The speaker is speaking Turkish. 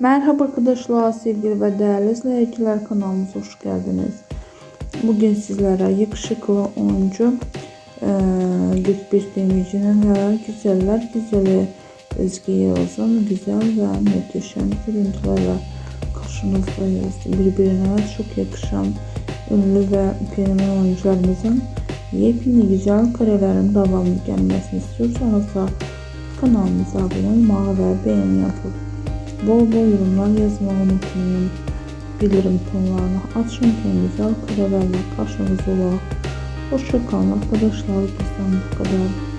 Merhaba arkadaşlar, sevgili ve değerli izleyiciler kanalımıza hoş geldiniz. Bugün sizlere yakışıklı oyuncu e, Gülbir Demirci'nin ve Güzeller Güzeli Özge Yağız'ın güzel ve muhteşem görüntülerle karşınızdayız. Birbirine çok yakışan ünlü ve fenomen oyuncularımızın yepyeni güzel karelerin devamlı gelmesini istiyorsanız da kanalımıza abone olmayı ve beğeni yapıp bol bol yorumlar yazmayı unutmayın. Bildirim tonlarını açın ki güzel karelerle karşınızda olalım. Hoşçakalın arkadaşlar. Bizden bu kadar.